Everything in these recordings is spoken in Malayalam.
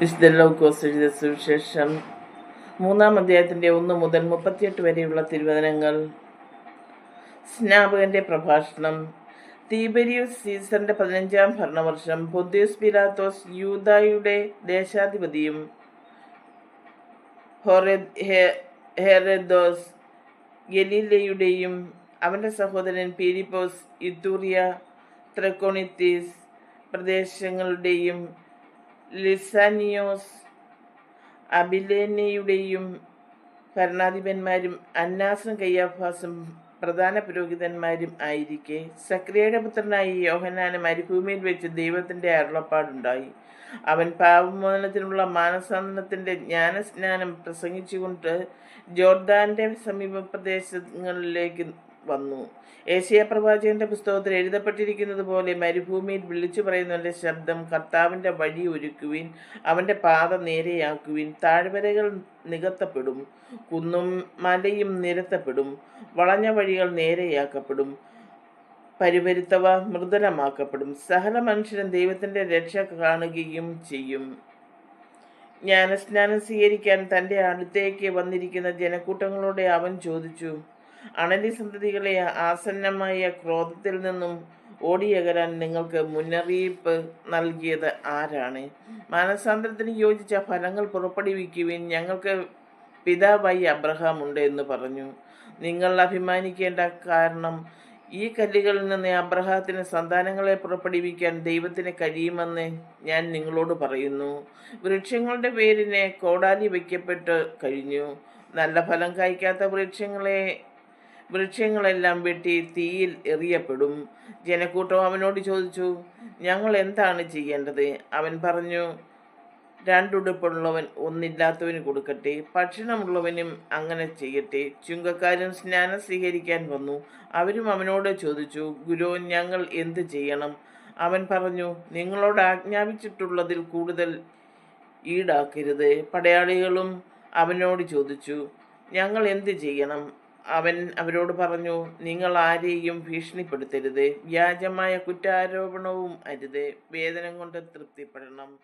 വിശുദ്ധ ലൗക്കോസ് എഴുതിയ സുവിശേഷം. മൂന്നാം അധ്യായത്തിന്റെ ഒന്ന് മുതൽ മുപ്പത്തിയെട്ട് വരെയുള്ള തിരുവചനങ്ങൾ. സ്നാപകന്റെ പ്രഭാഷണം. തീബരിയൂസ് സീസറിന്റെ പതിനഞ്ചാം ഭരണവർഷം. പൊന്തിയൂസ് പിലാത്തോസ് യൂതായുടെ ദേശാധിപതിയും ഹെറദോസ് ഗലീലയുടെയും അവന്റെ സഹോദരൻ പീരിപ്പോസ് ഇത്തൂറിയ ത്രക്കോണിത്തീസ് പ്രദേശങ്ങളുടെയും ലിസാനിയോസ് അബിലേനയുടെയും ഭരണാധിപന്മാരും അന്നാസും കയ്യാഫാസും പ്രധാന പുരോഹിതന്മാരും ആയിരിക്കെ. സക്രിയയുടെ പുത്രനായി യോഹനാന് മരുഭൂമിയിൽ വെച്ച് ദൈവത്തിന്റെ അരുളപ്പാടുണ്ടായി. അവൻ പാപമോചനത്തിനുള്ള മാനസാന്തരത്തിന്റെ ജ്ഞാനസ്നാനം പ്രസംഗിച്ചുകൊണ്ട് ജോർദാന്റെ സമീപ പ്രദേശങ്ങളിലേക്ക് വന്നു. ഏഷ്യ പ്രവാചകന്റെ പുസ്തകത്തിൽ എഴുതപ്പെട്ടിരിക്കുന്നത് പോലെ മരുഭൂമിയിൽ വിളിച്ചു പറയുന്നവന്റെ ശബ്ദം കർത്താവിന്റെ വഴി ഒരുക്കുവിൻ അവന്റെ പാത നേരെയാക്കുവിൻ താഴ്വരകൾ നികത്തപ്പെടും കുന്നും മലയും നിരത്തപ്പെടും വളഞ്ഞ വഴികൾ നേരെയാക്കപ്പെടും പരിവരുത്തവ മൃദുലമാക്കപ്പെടും സകല മനുഷ്യനും ദൈവത്തിന്റെ രക്ഷ കാണുകയും ചെയ്യും. ജ്ഞാനസ്നാനം സ്വീകരിക്കാൻ തന്റെ അടുത്തേക്ക് വന്നിരിക്കുന്ന ജനക്കൂട്ടങ്ങളോടെ അവൻ ചോദിച്ചു അണലി സന്തതികളെ ആസന്നമായ ക്രോധത്തിൽ നിന്നും ഓടിയകരാൻ നിങ്ങൾക്ക് മുന്നറിയിപ്പ് നൽകിയത് ആരാണ്? മാനസാന്തരത്തിന് യോജിച്ച ഫലങ്ങൾ പുറപ്പെടുവിക്കുവിൻ. ഞങ്ങൾക്ക് പിതാവായി അബ്രഹാം ഉണ്ട് എന്ന് പറഞ്ഞു. നിങ്ങൾ അഭിമാനിക്കേണ്ട കാരണം ഈ കല്ലുകളിൽ നിന്ന് അബ്രഹാത്തിന് സന്താനങ്ങളെ പുറപ്പെടുവിക്കാൻ ദൈവത്തിന് കഴിയുമെന്ന് ഞാൻ നിങ്ങളോട് പറയുന്നു. വൃക്ഷങ്ങളുടെ പേരിനെ കോടാലി വയ്ക്കപ്പെട്ട് കഴിഞ്ഞു. നല്ല ഫലം കായ്ക്കാത്ത വൃക്ഷങ്ങളെ വൃക്ഷങ്ങളെല്ലാം വെട്ടി തീയിൽ എറിയപ്പെടും. ജനക്കൂട്ടം അവനോട് ചോദിച്ചു ഞങ്ങൾ എന്താണ് ചെയ്യേണ്ടത്? അവൻ പറഞ്ഞു രണ്ടുടുപ്പുള്ളവൻ ഒന്നില്ലാത്തവന് കൊടുക്കട്ടെ ഭക്ഷണമുള്ളവനും അങ്ങനെ ചെയ്യട്ടെ. ചുങ്കക്കാരും സ്നാനം സ്വീകരിക്കാൻ വന്നു. അവരും അവനോട് ചോദിച്ചു ഗുരു ഞങ്ങൾ എന്ത് ചെയ്യണം? അവൻ പറഞ്ഞു നിങ്ങളോട് ആജ്ഞാപിച്ചിട്ടുള്ളതിൽ കൂടുതൽ ഈടാക്കരുത്. പടയാളികളും അവനോട് ചോദിച്ചു ഞങ്ങൾ എന്ത് ചെയ്യണം? അവൻ അവരോട് പറഞ്ഞു നിങ്ങൾ ആരെയും ഭീഷണിപ്പെടുത്തരുത്. വ്യാജമായ കുറ്റാരോപണവും അരുത്. വേദനം കൊണ്ട് തൃപ്തിപ്പെടണം.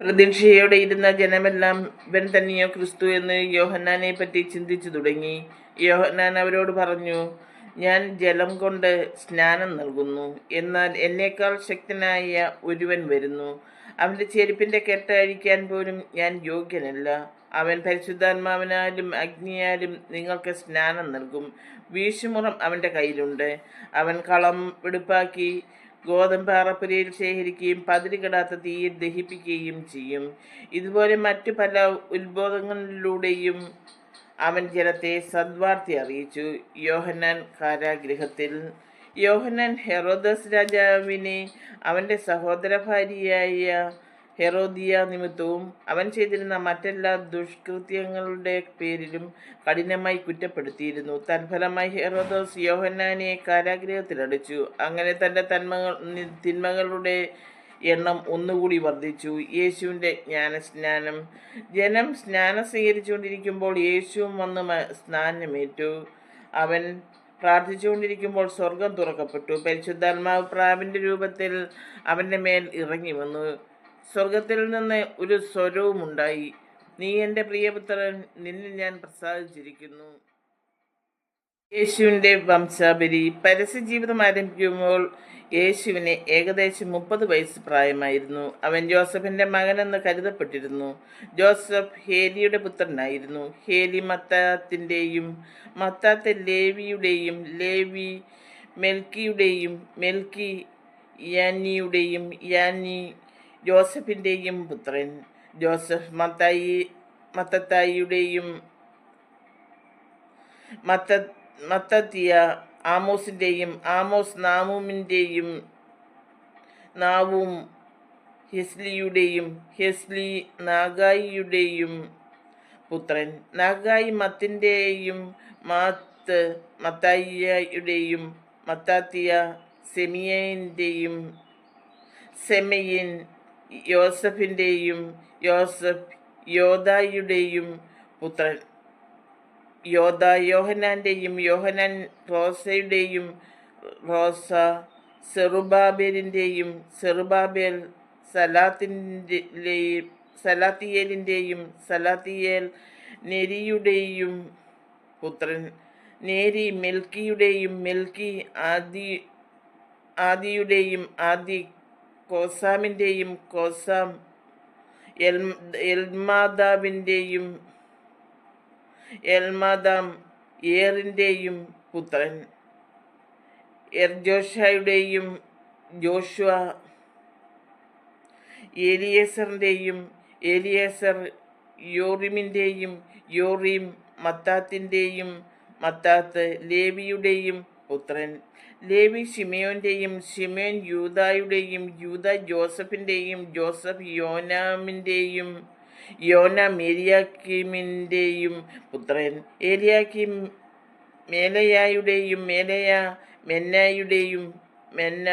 പ്രതീക്ഷയോടെ ഇരുന്ന ജനമെല്ലാം ഇവൻ തന്നെയോ ക്രിസ്തു എന്ന് യോഹന്നാനെ പറ്റി ചിന്തിച്ചു തുടങ്ങി. യോഹന്നാൻ അവരോട് പറഞ്ഞു ഞാൻ ജലം കൊണ്ട് സ്നാനം നൽകുന്നു. എന്നാൽ എന്നേക്കാൾ ശക്തനായ ഒരുവൻ വരുന്നു. അവന്റെ ചെരുപ്പിന്റെ കെട്ടഴിക്കാൻ പോലും ഞാൻ യോഗ്യനല്ല. അവൻ പരിശുദ്ധാത്മാവിനാലും അഗ്നിയാലും നിങ്ങൾക്ക് സ്നാനം നൽകും. വീശുമുറം അവന്റെ കയ്യിലുണ്ട്. അവൻ കളം വെടുപ്പാക്കി ഗോതമ്പ് അറപ്പുരയിൽ ശേഖരിക്കുകയും പതിരുകിടാത്ത തീയിൽ ദഹിപ്പിക്കുകയും ചെയ്യും. ഇതുപോലെ മറ്റു പല ഉത്ബോധങ്ങളിലൂടെയും അവൻ ജനത്തെ സദ്വാർത്തി അറിയിച്ചു. യോഹന്നാൻ കാരാഗൃഹത്തിൽ യോഹന്നാൻ ഹെറോദസ് രാജാവിനെ അവന്റെ സഹോദര ഭാര്യയായ ഹെറോദിയ നിമിത്തവും അവൻ ചെയ്തിരുന്ന മറ്റെല്ലാ ദുഷ്കൃത്യങ്ങളുടെ പേരിലും കഠിനമായി കുറ്റപ്പെടുത്തിയിരുന്നു. തൽഫലമായി ഹെറോദോസ് യോഹന്നാനെ കാരാഗ്രഹത്തിലടിച്ചു അങ്ങനെ തന്റെ തന്മകൾ തിന്മകളുടെ എണ്ണം ഒന്നുകൂടി വർദ്ധിച്ചു. യേശുവിന്റെ ജ്ഞാനസ്നാനം ജനം സ്നാനം സ്വീകരിച്ചുകൊണ്ടിരിക്കുമ്പോൾ യേശുവും വന്ന് സ്നാനമേറ്റു. അവൻ പ്രാർത്ഥിച്ചുകൊണ്ടിരിക്കുമ്പോൾ സ്വർഗം തുറക്കപ്പെട്ടു. പരിശുദ്ധാത്മാവ് പ്രാവിന്റെ രൂപത്തിൽ അവന്റെ മേൽ ഇറങ്ങി വന്നു. സ്വർഗത്തിൽ നിന്ന് ഒരു സ്വരവുമുണ്ടായി. നീ എന്റെ പ്രിയപുത്രൻ നിന്നെ ഞാൻ പ്രസാദിച്ചിരിക്കുന്നു. യേശുവിന്റെ വംശാവലി പരസ്യജീവിതം ആരംഭിക്കുമ്പോൾ യേശുവിന് ഏകദേശം മുപ്പത് വയസ്സ് പ്രായമായിരുന്നു. അവൻ ജോസഫിന്റെ മകനെന്ന് കരുതപ്പെട്ടിരുന്നു. ജോസഫ് ഹേലിയുടെ പുത്രനായിരുന്നു. ഹേലി മത്താത്തിന്റെയും മത്താത്ത ലേവിയുടെയും ലേവി മെൽക്കിയുടെയും മെൽക്കി യാനിയുടെയും യാനി ജോസഫിന്റെയും പുത്രൻ ജോസഫ് മത്തായി മത്തത്തായിയുടെയും മത്ത മത്തത്തിയ ആമോസിന്റെയും ആമോസ് നാമൂമിന്റെയും നാവും ഹെസ്ലിയുടെയും ഹെസ്ലി നാഗായിയുടെയും പുത്രൻ. നാഗായി മത്തിന്റെയും മാത്ത് മത്തായിയുടെയും മത്താത്തിയ സെമിയന്റെയും സെമയിൻ യോസഫിന്റെയും യോസഫ് യോദായുടെയും പുത്രൻ. യോദ യോഹനാന്റെയും യോഹനാൻ റോസയുടെയും റോസ സെറുബാബേലിന്റെയും സെറുബാബേൽ സലാത്തിന്റെ സലാത്തിയേലിന്റെയും സലാത്തിയേൽ നെരിയുടെയും പുത്രൻ. നേരി മെൽക്കിയുടെയും മെൽക്കി ആദി ആദിയുടെയും ആദി കോസാമിന്റെയും കോസാം എൽ എൽമാതാവിന്റെയും എൽമാദാം ഏറിന്റെയും പുത്രൻ. എർജോഷയുടെയും ജോഷുവ. ഏലിയേസറിന്റെയും ഏലിയേസർ യോറിമിന്റെയും യോറിം മത്താത്തിന്റെയും മത്താത്ത് ലേവിയുടെയും പുത്രൻ. ലേവി ഷിമയോന്റെയും ഷിമയോൻ യൂതായുടെയും യൂത ജോസഫിന്റെയും ജോസഫ് യോനാമിന്റെയും യോന മേരിയാക്കിമിന്റെയും പുത്രൻ. ഏലിയാക്കിം മേലയായുടെയും മേലയ മെന്നായുടെയും മെന്ന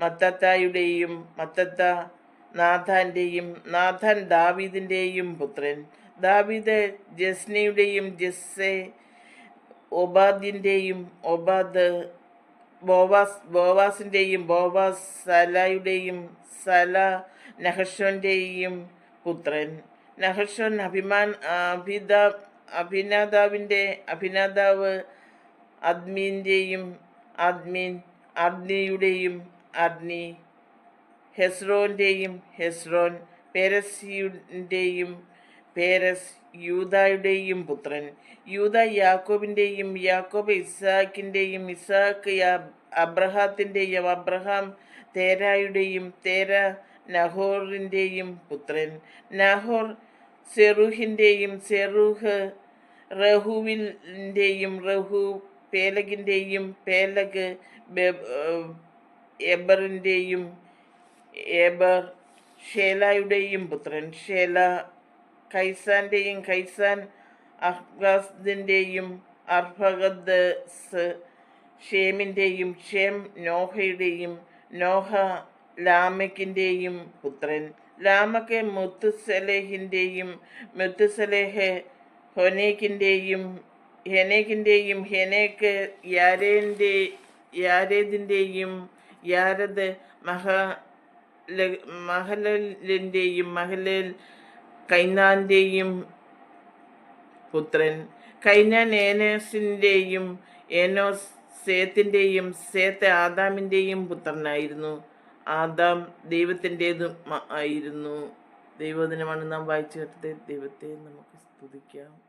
മത്തത്തായുടെയും മത്തത്ത നാഥാന്റെയും നാഥാൻ ദാവീദിന്റെയും പുത്രൻ. ദാവീദ് ജസ്നയുടെയും ജസ്സെ ഒബാദിന്റെയും ഒബാദ് ബോവാസ് ബോവാസിന്റെയും ബോവാസ് സലായുടെയും സല നഹഷോന്റെയും പുത്രൻ. നഹഷോൻ അഭിമാൻ അഭിത അഭിനാദാവിന്റെ അഭിനാദാവ് അദ്മീന്റെയും അദ്മീൻ അഗ്നിയുടെയും അഗ്നി ഹെസ്രോന്റെയും ഹെസ്രോൻ പേരസിയുടെയും പേരസ് യൂദായുടെയും പുത്രൻ. യൂത യാക്കോബിന്റെയും യാക്കോബ് ഇസാക്കിന്റെയും ഇസാക്ക് അബ്രഹാത്തിന്റെയും അബ്രഹാം തേരായുടെയും തേര നഹോറിന്റെയും പുത്രൻ. നഹോർ സെറുഹിന്റെയും സെറുഹ് റഹുവിന്റെയും റഹു പേലഗിന്റെയും പേലഗ് എബറിന്റെയും എബർ ഷേലായുടെയും പുത്രൻ. ഷേല കൈസാന്റെയും കൈസാൻ അഹ്ബാസിന്റെയും അർഭഗദസ് ഷേമിന്റെയും ഷേം നോഹയുടെയും നോഹ ലാമക്കിന്റെയും പുത്രൻ. ലാമക്ക് മുത്തുസലേഹിന്റെയും മുത്തുസലേഹ് ഹൊനേക്കിന്റെയും ഹെനേക്കിന്റെയും ഹെനേക്ക് യാരേന്റെ യാരേദിന്റെയും യാരദ് മഹ മഹലിന്റെയും മഹലൽ കൈനാന്റെയും പുത്രൻ കൈനാൻ ഏനോസിന്റെയും ഏനോസ് സേത്തിന്റെയും സേത്ത് ആദാമിന്റെയും പുത്രനായിരുന്നു. ആദാം ദൈവത്തിന്റെതും ആയിരുന്നു. ദൈവദിനമാണ് നാം വായിച്ചു കേട്ടത്. ദൈവത്തെ നമുക്ക് സ്തുതിക്കാം.